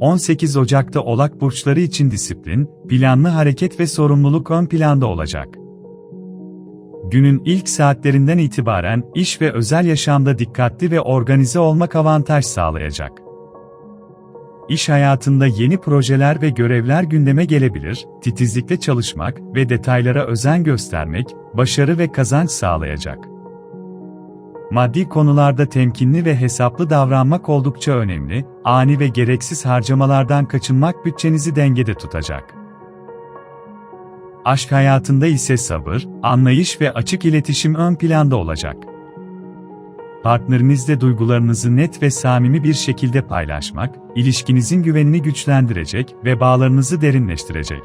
18 Ocak'ta Oğlak burçları için disiplin, planlı hareket ve sorumluluk ön planda olacak. Günün ilk saatlerinden itibaren iş ve özel yaşamda dikkatli ve organize olmak avantaj sağlayacak. İş hayatında yeni projeler ve görevler gündeme gelebilir, titizlikle çalışmak ve detaylara özen göstermek, başarı ve kazanç sağlayacak. Maddi konularda temkinli ve hesaplı davranmak oldukça önemli, ani ve gereksiz harcamalardan kaçınmak bütçenizi dengede tutacak. Aşk hayatında ise sabır, anlayış ve açık iletişim ön planda olacak. Partnerinizle duygularınızı net ve samimi bir şekilde paylaşmak, ilişkinizin güvenini güçlendirecek ve bağlarınızı derinleştirecek.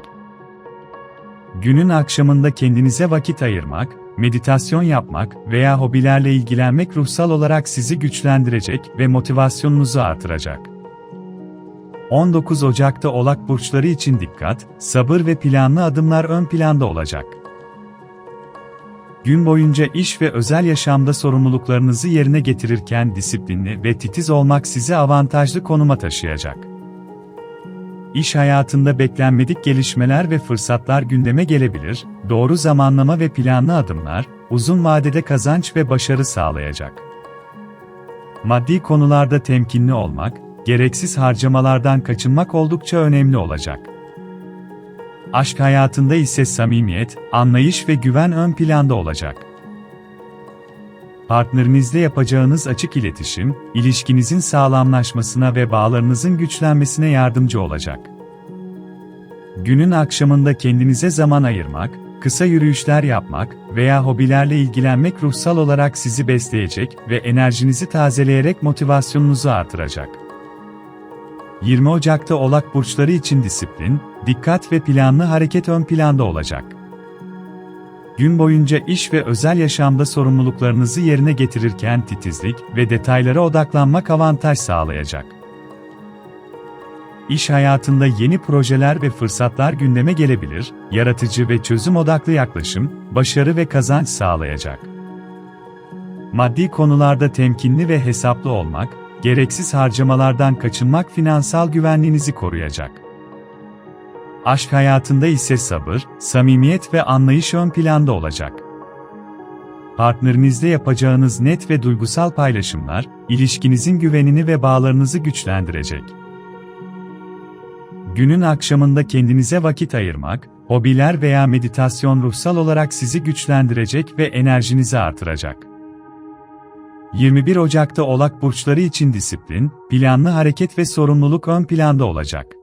Günün akşamında kendinize vakit ayırmak, meditasyon yapmak veya hobilerle ilgilenmek ruhsal olarak sizi güçlendirecek ve motivasyonunuzu artıracak. 19 Ocak'ta Oğlak burçları için dikkat, sabır ve planlı adımlar ön planda olacak. Gün boyunca iş ve özel yaşamda sorumluluklarınızı yerine getirirken disiplinli ve titiz olmak sizi avantajlı konuma taşıyacak. İş hayatında beklenmedik gelişmeler ve fırsatlar gündeme gelebilir, doğru zamanlama ve planlı adımlar, uzun vadede kazanç ve başarı sağlayacak. Maddi konularda temkinli olmak, gereksiz harcamalardan kaçınmak oldukça önemli olacak. Aşk hayatında ise samimiyet, anlayış ve güven ön planda olacak. Partnerinizle yapacağınız açık iletişim, ilişkinizin sağlamlaşmasına ve bağlarınızın güçlenmesine yardımcı olacak. Günün akşamında kendinize zaman ayırmak, kısa yürüyüşler yapmak veya hobilerle ilgilenmek ruhsal olarak sizi besleyecek ve enerjinizi tazeleyerek motivasyonunuzu artıracak. 20 Ocak'ta Oğlak burçları için disiplin, dikkat ve planlı hareket ön planda olacak. Gün boyunca iş ve özel yaşamda sorumluluklarınızı yerine getirirken titizlik ve detaylara odaklanmak avantaj sağlayacak. İş hayatında yeni projeler ve fırsatlar gündeme gelebilir, yaratıcı ve çözüm odaklı yaklaşım, başarı ve kazanç sağlayacak. Maddi konularda temkinli ve hesaplı olmak, gereksiz harcamalardan kaçınmak finansal güvenliğinizi koruyacak. Aşk hayatında ise sabır, samimiyet ve anlayış ön planda olacak. Partnerinizle yapacağınız net ve duygusal paylaşımlar, ilişkinizin güvenini ve bağlarınızı güçlendirecek. Günün akşamında kendinize vakit ayırmak, hobiler veya meditasyon ruhsal olarak sizi güçlendirecek ve enerjinizi artıracak. 21 Ocak'ta Oğlak burçları için disiplin, planlı hareket ve sorumluluk ön planda olacak.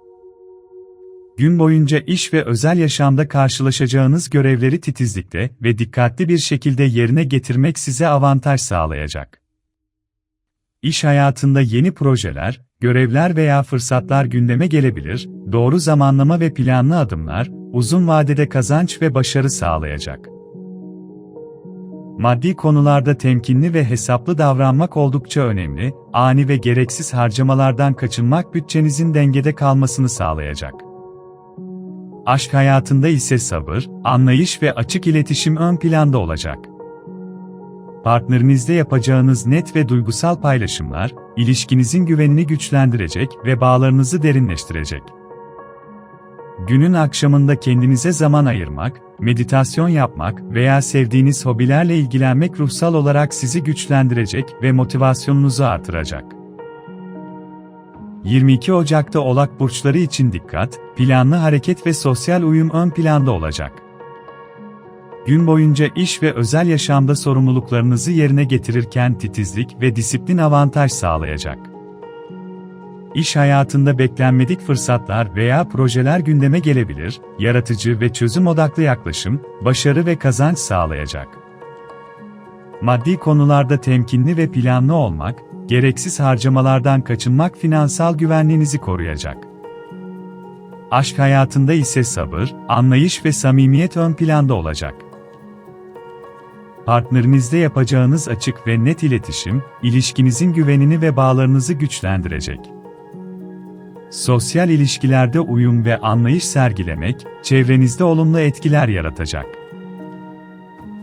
Gün boyunca iş ve özel yaşamda karşılaşacağınız görevleri titizlikle ve dikkatli bir şekilde yerine getirmek size avantaj sağlayacak. İş hayatında yeni projeler, görevler veya fırsatlar gündeme gelebilir, doğru zamanlama ve planlı adımlar, uzun vadede kazanç ve başarı sağlayacak. Maddi konularda temkinli ve hesaplı davranmak oldukça önemli, ani ve gereksiz harcamalardan kaçınmak bütçenizin dengede kalmasını sağlayacak. Aşk hayatında ise sabır, anlayış ve açık iletişim ön planda olacak. Partnerinizle yapacağınız net ve duygusal paylaşımlar, ilişkinizin güvenini güçlendirecek ve bağlarınızı derinleştirecek. Günün akşamında kendinize zaman ayırmak, meditasyon yapmak veya sevdiğiniz hobilerle ilgilenmek ruhsal olarak sizi güçlendirecek ve motivasyonunuzu artıracak. 22 Ocak'ta Oğlak burçları için dikkat, planlı hareket ve sosyal uyum ön planda olacak. Gün boyunca iş ve özel yaşamda sorumluluklarınızı yerine getirirken titizlik ve disiplin avantaj sağlayacak. İş hayatında beklenmedik fırsatlar veya projeler gündeme gelebilir, yaratıcı ve çözüm odaklı yaklaşım, başarı ve kazanç sağlayacak. Maddi konularda temkinli ve planlı olmak, gereksiz harcamalardan kaçınmak finansal güvenliğinizi koruyacak. Aşk hayatında ise sabır, anlayış ve samimiyet ön planda olacak. Partnerinizle yapacağınız açık ve net iletişim, ilişkinizin güvenini ve bağlarınızı güçlendirecek. Sosyal ilişkilerde uyum ve anlayış sergilemek, çevrenizde olumlu etkiler yaratacak.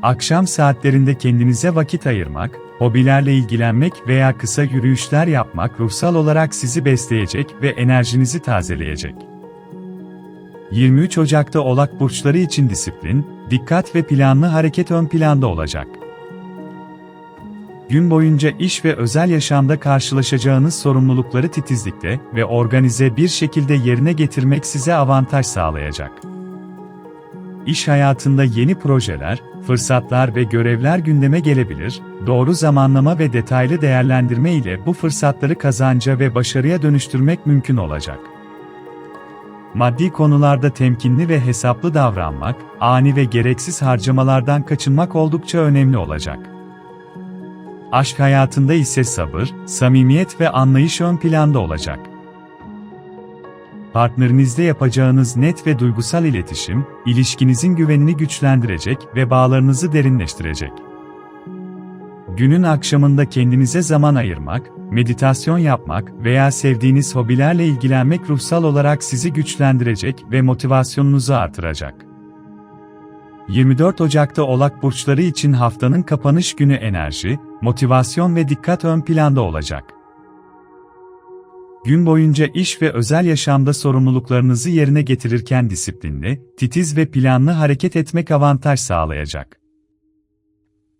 Akşam saatlerinde kendinize vakit ayırmak, hobilerle ilgilenmek veya kısa yürüyüşler yapmak ruhsal olarak sizi besleyecek ve enerjinizi tazeleyecek. 23 Ocak'ta Oğlak burçları için disiplin, dikkat ve planlı hareket ön planda olacak. Gün boyunca iş ve özel yaşamda karşılaşacağınız sorumlulukları titizlikle ve organize bir şekilde yerine getirmek size avantaj sağlayacak. İş hayatında yeni projeler, fırsatlar ve görevler gündeme gelebilir, doğru zamanlama ve detaylı değerlendirme ile bu fırsatları kazanca ve başarıya dönüştürmek mümkün olacak. Maddi konularda temkinli ve hesaplı davranmak, ani ve gereksiz harcamalardan kaçınmak oldukça önemli olacak. Aşk hayatında ise sabır, samimiyet ve anlayış ön planda olacak. Partnerinizle yapacağınız net ve duygusal iletişim, ilişkinizin güvenini güçlendirecek ve bağlarınızı derinleştirecek. Günün akşamında kendinize zaman ayırmak, meditasyon yapmak veya sevdiğiniz hobilerle ilgilenmek ruhsal olarak sizi güçlendirecek ve motivasyonunuzu artıracak. 24 Ocak'ta Oğlak burçları için haftanın kapanış günü enerji, motivasyon ve dikkat ön planda olacak. Gün boyunca iş ve özel yaşamda sorumluluklarınızı yerine getirirken disiplinli, titiz ve planlı hareket etmek avantaj sağlayacak.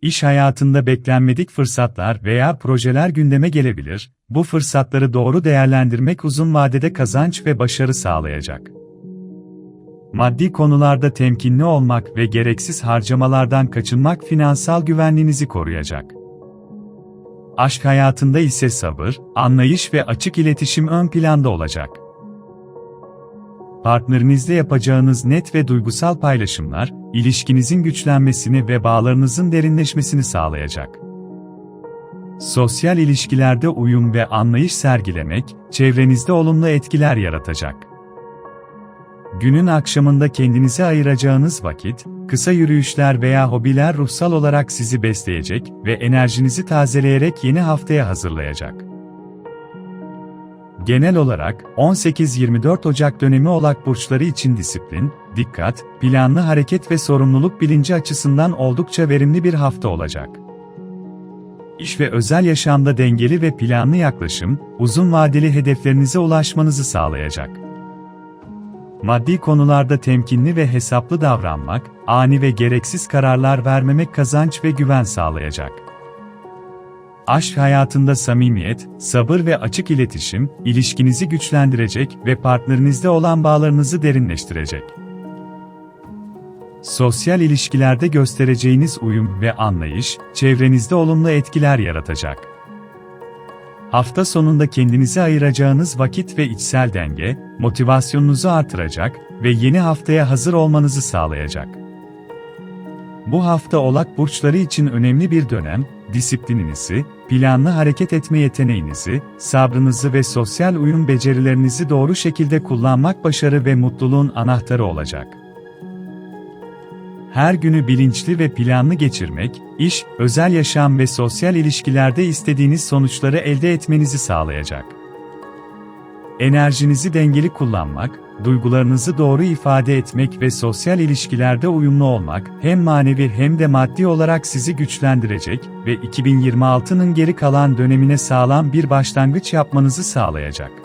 İş hayatında beklenmedik fırsatlar veya projeler gündeme gelebilir, bu fırsatları doğru değerlendirmek uzun vadede kazanç ve başarı sağlayacak. Maddi konularda temkinli olmak ve gereksiz harcamalardan kaçınmak finansal güvenliğinizi koruyacak. Aşk hayatında ise sabır, anlayış ve açık iletişim ön planda olacak. Partnerinizle yapacağınız net ve duygusal paylaşımlar, ilişkinizin güçlenmesini ve bağlarınızın derinleşmesini sağlayacak. Sosyal ilişkilerde uyum ve anlayış sergilemek, çevrenizde olumlu etkiler yaratacak. Günün akşamında kendinize ayıracağınız vakit, kısa yürüyüşler veya hobiler ruhsal olarak sizi besleyecek ve enerjinizi tazeleyerek yeni haftaya hazırlayacak. Genel olarak 18-24 Ocak dönemi Oğlak burçları için disiplin, dikkat, planlı hareket ve sorumluluk bilinci açısından oldukça verimli bir hafta olacak. İş ve özel yaşamda dengeli ve planlı yaklaşım, uzun vadeli hedeflerinize ulaşmanızı sağlayacak. Maddi konularda temkinli ve hesaplı davranmak, ani ve gereksiz kararlar vermemek kazanç ve güven sağlayacak. Aşk hayatında samimiyet, sabır ve açık iletişim, ilişkinizi güçlendirecek ve partnerinizle olan bağlarınızı derinleştirecek. Sosyal ilişkilerde göstereceğiniz uyum ve anlayış, çevrenizde olumlu etkiler yaratacak. Hafta sonunda kendinize ayıracağınız vakit ve içsel denge, motivasyonunuzu artıracak ve yeni haftaya hazır olmanızı sağlayacak. Bu hafta Oğlak burçları için önemli bir dönem, disiplininizi, planlı hareket etme yeteneğinizi, sabrınızı ve sosyal uyum becerilerinizi doğru şekilde kullanmak başarı ve mutluluğun anahtarı olacak. Her günü bilinçli ve planlı geçirmek, iş, özel yaşam ve sosyal ilişkilerde istediğiniz sonuçları elde etmenizi sağlayacak. Enerjinizi dengeli kullanmak, duygularınızı doğru ifade etmek ve sosyal ilişkilerde uyumlu olmak hem manevi hem de maddi olarak sizi güçlendirecek ve 2026'nın geri kalan dönemine sağlam bir başlangıç yapmanızı sağlayacak.